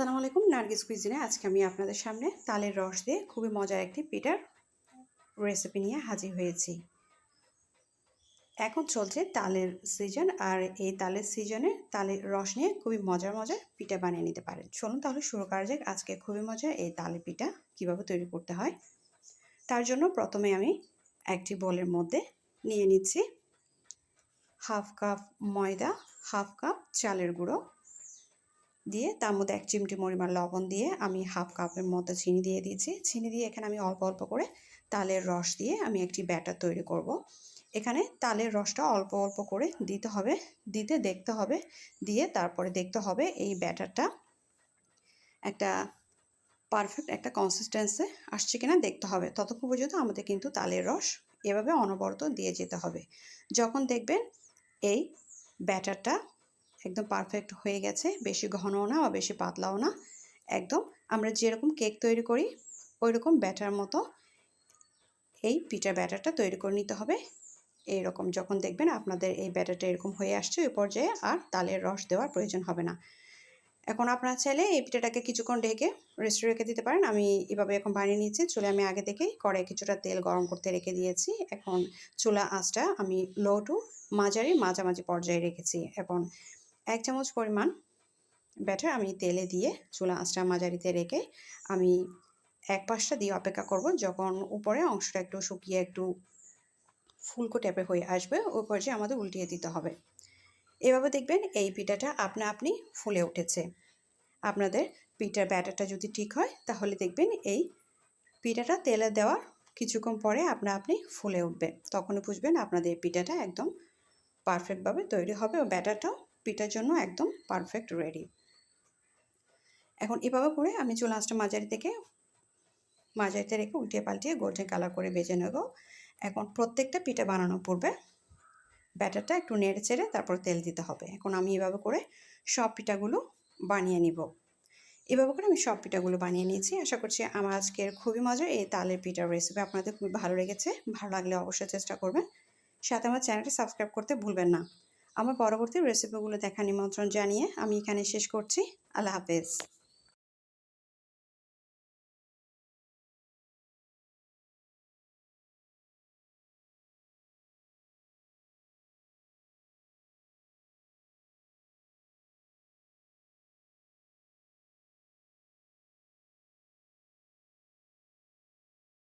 আসসালামু আলাইকুম, নার্গিস কুইজিনে আজকে আমি আপনাদের সামনে তালের রস দিয়ে খুবই মজার একটি পিঠার রেসিপি নিয়ে হাজির হয়েছি। এখন চলছে তালের সিজন আর এই তালের সিজনে তালের রস নিয়ে খুবই মজার মজার পিঠা বানিয়ে নিতে পারেন। চলুন তাহলে শুরু করা যাক আজকে খুবই মজার এই তালের পিঠা কীভাবে তৈরি করতে হয়। তার জন্য প্রথমে আমি একটি বোলের মধ্যে নিয়ে নিচ্ছি। হাফ কাপ ময়দা, হাফ কাপ চালের গুঁড়ো দিয়ে তার মধ্যে এক চিমটি পরিমাণ লবণ দিয়ে আমি হাফ কাপের মতো চিনি দিয়ে দিয়েছি। চিনি দিয়ে এখানে আমি অল্প অল্প করে তালের রস দিয়ে আমি একটি ব্যাটার তৈরি করব। এখানে তালের রসটা অল্প অল্প করে দিতে হবে, দিতে দেখতে হবে, দিয়ে তারপরে দেখতে হবে এই ব্যাটারটা একটা পারফেক্ট একটা কনসিস্টেন্সে আসছে কিনা দেখতে হবে। ততক্ষণ পর্যন্ত আমাদের কিন্তু তালের রস এভাবে অনবরত দিয়ে যেতে হবে। যখন দেখবেন এই ব্যাটারটা একদম পারফেক্ট হয়ে গেছে। বেশি ঘনও না বা বেশি পাতলাও না। একদম আমরা যেরকম কেক তৈরি করি ওই রকম ব্যাটার মতো এই পিঠার ব্যাটারটা তৈরি করে নিতে হবে। এইরকম যখন দেখবেন আপনাদের এই ব্যাটারটা এরকম হয়ে আসছে ওই পর্যায়ে আর তালের রস দেওয়ার প্রয়োজন হবে না। এখন আপনারা চাইলে এই পিঠাটাকে কিছুক্ষণ ঢেকে রেস্টে রেখে দিতে পারেন। আমি এভাবে এখন বানিয়ে নিয়েছি। চুলে আমি আগে থেকেই কড়াই কিছুটা তেল গরম করতে রেখে দিয়েছি। এখন চুলা আঁচটা আমি লো টু মাঝারি মাঝামাঝি পর্যায়ে রেখেছি। এখন এক চামচ পরিমাণ ব্যাটার আমি তেলে দিয়ে চুলা আঁচটা মাঝারিতে রেখে আমি এক পাশটা দিয়ে অপেক্ষা করব যখন উপরে অংশটা একটু শুকিয়ে একটু ফুলকো টাইপের হয়ে আসবে, ওই পর্যায়ে আমাদের উল্টিয়ে দিতে হবে। এভাবে দেখবেন এই পিঠাটা আপনা আপনি ফুলে উঠেছে। আপনাদের পিঠার ব্যাটারটা যদি ঠিক হয়, তাহলে দেখবেন এই পিঠাটা তেলে দেওয়ার কিছুক্ষণ পরে আপনা আপনি ফুলে উঠবে। তখনই বুঝবেন আপনাদের পিঠাটা একদম পারফেক্টভাবে তৈরি হবে ও ব্যাটারটাও পিঠার জন্য একদম পারফেক্ট রেডি এখন এভাবে করে আমি চুল আঁচটা মাঝারি থেকে মাঝারিতে রেখে উল্টিয়ে পাল্টিয়ে গোল্ডেন কালার করে বেজে নেব। এখন প্রত্যেকটা পিঠা বানানোর পূর্বে ব্যাটারটা একটু নেড়ে চেড়ে তারপর তেল দিতে হবে। এখন আমি এভাবে করে সব পিঠাগুলো বানিয়ে নিব। এভাবে করে আমি সব পিঠাগুলো বানিয়ে নিয়েছি। আশা করছি আমার আজকের খুবই মজার এই তালের পিঠার রেসিপি আপনাদের খুবই ভালো লেগেছে। ভালো লাগলে অবশ্যই চেষ্টা করবেন। সাথে আমার চ্যানেলটি সাবস্ক্রাইব করতে ভুলবেন না। আমার পরবর্তী রেসিপিগুলো দেখা নিমন্ত্রণ জানিয়ে আমি এখানে শেষ করছি। আল্লাহ হাফেজ।